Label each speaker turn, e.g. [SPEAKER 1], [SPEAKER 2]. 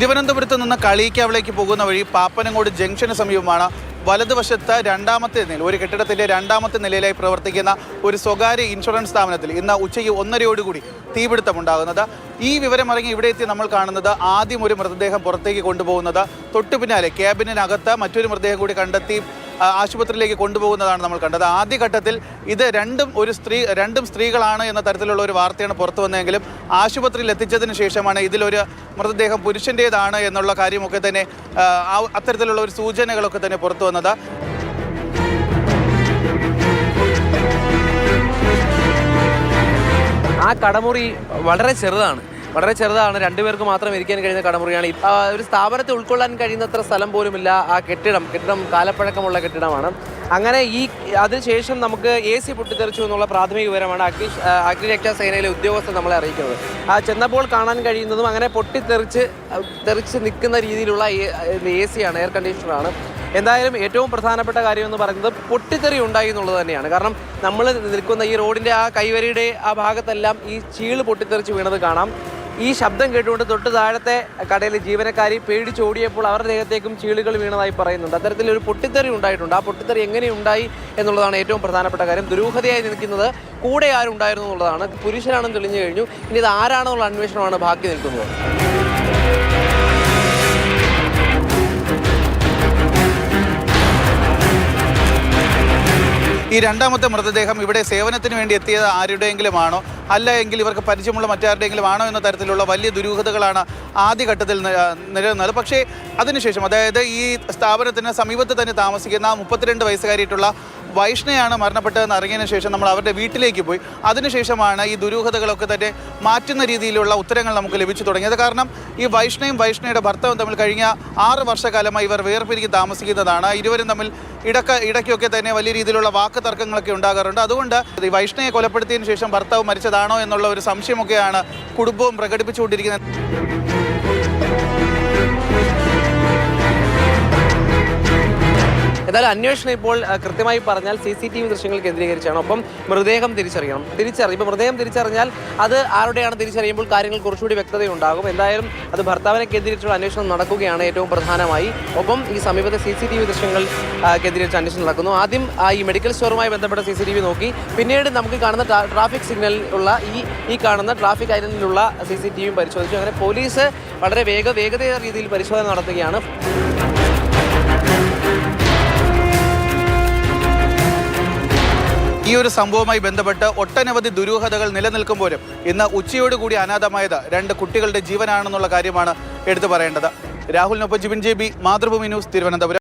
[SPEAKER 1] തിരുവനന്തപുരത്ത് നിന്ന് കളിയിക്കാവിലേക്ക് പോകുന്ന വഴി പാപ്പനങ്ങോട് ജംഗ്ഷന് സമീപമാണ് വലതുവശത്ത് രണ്ടാമത്തെ നില ഒരു കെട്ടിടത്തിന്റെ രണ്ടാമത്തെ നിലയിലായി പ്രവർത്തിക്കുന്ന ഒരു സ്വകാര്യ ഇൻഷുറൻസ് സ്ഥാപനത്തിൽ ഇന്ന് ഉച്ചയ്ക്ക് ഒന്നരയോടുകൂടി തീപിടുത്തമുണ്ടാകുന്നത് ഈ വിവരമറങ്ങി ഇവിടെ എത്തി നമ്മൾ കാണുന്നത് ആദ്യം ഒരു മൃതദേഹം പുറത്തേക്ക് കൊണ്ടുപോകുന്നത് തൊട്ടു പിന്നാലെ ക്യാബിനകത്ത് മറ്റൊരു മൃതദേഹം കൂടി കണ്ടെത്തി ആശുപത്രിയിലേക്ക് കൊണ്ടുപോകുന്നതാണ് നമ്മൾ കണ്ടത്. ആദ്യഘട്ടത്തിൽ ഇത് രണ്ടും ഒരു സ്ത്രീ രണ്ടും സ്ത്രീകളാണ് എന്ന തരത്തിലുള്ള ഒരു വാർത്തയാണ് പുറത്തു വന്നതെങ്കിലും ആശുപത്രിയിൽ എത്തിച്ചതിന് ശേഷമാണ് ഇതിലൊരു മൃതദേഹം പുരുഷന്റേതാണ് എന്നുള്ള കാര്യമൊക്കെ തന്നെ അത്തരത്തിലുള്ള ഒരു സൂചനകളൊക്കെ തന്നെ പുറത്തു വന്നത്.
[SPEAKER 2] ആ കടമുറി വളരെ ചെറുതാണ്. വളരെ ചെറുതാണ്. രണ്ടുപേർക്ക് മാത്രം ഇരിക്കാൻ കഴിയുന്ന കടമുറിയാണ്. ഒരു സ്ഥാപനത്തെ ഉൾക്കൊള്ളാൻ കഴിയുന്നത്ര സ്ഥലം പോലുമില്ല. ആ കെട്ടിടം കെട്ടിടം കാലപ്പഴക്കമുള്ള കെട്ടിടമാണ്. അങ്ങനെ ഈ അതിനുശേഷം നമുക്ക് എ സി പൊട്ടിത്തെറിച്ചു എന്നുള്ള പ്രാഥമിക വിവരമാണ് അഗ്നി അഗ്നിരക്ഷാ സേനയിലെ ഉദ്യോഗസ്ഥർ നമ്മളെ അറിയിക്കുന്നത്. ആ ചെന്നപ്പോൾ കാണാൻ കഴിയുന്നതും അങ്ങനെ പൊട്ടിത്തെറിച്ച് തെറിച്ച് നിൽക്കുന്ന രീതിയിലുള്ള എ സി ആണ് എയർ കണ്ടീഷണറാണ്. എന്തായാലും ഏറ്റവും പ്രധാനപ്പെട്ട കാര്യം എന്ന് പറയുന്നത് പൊട്ടിത്തെറി ഉണ്ടായി എന്നുള്ളത് തന്നെയാണ്. കാരണം നമ്മൾ നിൽക്കുന്ന ഈ റോഡിന്റെ ആ കൈവരിയുടെ ആ ഭാഗത്തെല്ലാം ഈ ചീൾ പൊട്ടിത്തെറിച്ച് വീണത് കാണാം. ഈ ശബ്ദം കേട്ടുകൊണ്ട് തൊട്ട് താഴത്തെ കടയിലെ ജീവനക്കാരി പേടിച്ചോടിയപ്പോൾ അവരുടെ ദേഹത്തേക്കും ചീളുകൾ വീണതായി പറയുന്നുണ്ട്. അത്തരത്തിലൊരു പൊട്ടിത്തെറി ഉണ്ടായിട്ടുണ്ട്. ആ പൊട്ടിത്തെറി എങ്ങനെ ഉണ്ടായി എന്നുള്ളതാണ് ഏറ്റവും പ്രധാനപ്പെട്ട കാര്യം. ദുരൂഹതയായി നിൽക്കുന്നത് കൂടെ ആരുണ്ടായിരുന്നു എന്നുള്ളതാണ്. പുരുഷനാണെന്ന് തെളിഞ്ഞു കഴിഞ്ഞു. ഇനി ഇത് ആരാണെന്നുള്ള അന്വേഷണമാണ് ബാക്കി നിൽക്കുന്നത്.
[SPEAKER 1] രണ്ടാമത്തെ മൃതദേഹം ഇവിടെ സേവനത്തിന് വേണ്ടി എത്തിയത് ആരുടെയെങ്കിലും ആണോ അല്ല എങ്കിൽ ഇവർക്ക് പരിചയമുള്ള മറ്റാരുടെയെങ്കിലും ആണോ എന്ന തരത്തിലുള്ള വലിയ ദുരൂഹതകളാണ് ആദ്യഘട്ടത്തിൽ നിലനിന്നത്. പക്ഷേ അതിനുശേഷം അതായത് ഈ സ്ഥാപനത്തിന് സമീപത്ത് തന്നെ താമസിക്കുന്ന മുപ്പത്തിരണ്ട് വയസ്സുകാരിയിട്ടുള്ള വൈഷ്ണയാണ് മരണപ്പെട്ടതെന്ന് അറിഞ്ഞതിന് ശേഷം നമ്മൾ അവരുടെ വീട്ടിലേക്ക് പോയി. അതിനുശേഷമാണ് ഈ ദുരൂഹതകളൊക്കെ തന്നെ മാറ്റുന്ന രീതിയിലുള്ള ഉത്തരങ്ങൾ നമുക്ക് ലഭിച്ചു തുടങ്ങിയത്. കാരണം ഈ വൈഷ്ണയും വൈഷ്ണയുടെ ഭർത്താവും തമ്മിൽ കഴിഞ്ഞ ആറ് വർഷക്കാലമായി ഇവർ വേർപിരിഞ്ഞ് താമസിക്കുന്നതാണ്. ഇരുവരും തമ്മിൽ ഇടക്ക ഇടയ്ക്കൊക്കെ തന്നെ വലിയ രീതിയിലുള്ള വാക്ക് തർക്കങ്ങളൊക്കെ ഉണ്ടാകാറുണ്ട്. അതുകൊണ്ട് ഈ വൈഷ്ണയെ കൊലപ്പെടുത്തിയതിനു ശേഷം ഭർത്താവ് മരിച്ചതാണോ എന്നുള്ള ഒരു സംശയമൊക്കെയാണ് കുടുംബവും പ്രകടിപ്പിച്ചുകൊണ്ടിരിക്കുന്നത്.
[SPEAKER 2] എന്തായാലും അന്വേഷണം ഇപ്പോൾ കൃത്യമായി പറഞ്ഞാൽ സി സി ടി വി ദൃശ്യങ്ങൾ കേന്ദ്രീകരിച്ചാണ്. ഒപ്പം മൃതദേഹം തിരിച്ചറിയണം. തിരിച്ചറിയും. ഇപ്പോൾ മൃതദേഹം തിരിച്ചറിഞ്ഞാൽ അത് ആരുടെയാണ് തിരിച്ചറിയുമ്പോൾ കാര്യങ്ങൾ കുറച്ചുകൂടി വ്യക്തതയുണ്ടാകും. എന്തായാലും അത് ഭർത്താവിനെ കേന്ദ്രീകരിച്ചുള്ള അന്വേഷണം നടക്കുകയാണ് ഏറ്റവും പ്രധാനമായി. ഒപ്പം ഈ സമീപത്തെ സി സി ടി വി ദൃശ്യങ്ങൾ കേന്ദ്രീകരിച്ച് അന്വേഷണം നടക്കുന്നു. ആദ്യം ഈ മെഡിക്കൽ സ്റ്റോറുമായി ബന്ധപ്പെട്ട സി സി ടി വി നോക്കി. പിന്നീട് നമുക്ക് കാണുന്ന ട്രാഫിക് സിഗ്നൽ ഉള്ള ഈ ഈ കാണുന്ന ട്രാഫിക് ഐലൻഡിലുള്ള സി സി ടി വിയും പരിശോധിച്ചു. അങ്ങനെ പോലീസ് വളരെ വേഗ വേഗതയേറിയ രീതിയിൽ പരിശോധന നടത്തുകയാണ്.
[SPEAKER 1] ഈ ഒരു സംഭവവുമായി ബന്ധപ്പെട്ട് ഒട്ടനവധി ദുരൂഹതകൾ നിലനിൽക്കുമ്പോഴും ഇന്ന് ഉച്ചയോടുകൂടി അനാഥമായത് രണ്ട് കുട്ടികളുടെ ജീവനാണെന്നുള്ള കാര്യമാണ് എടുത്തു പറയേണ്ടത്. രാഹുലിനൊപ്പം Jibin J B Mathrubhumi news Thiruvananthapuram.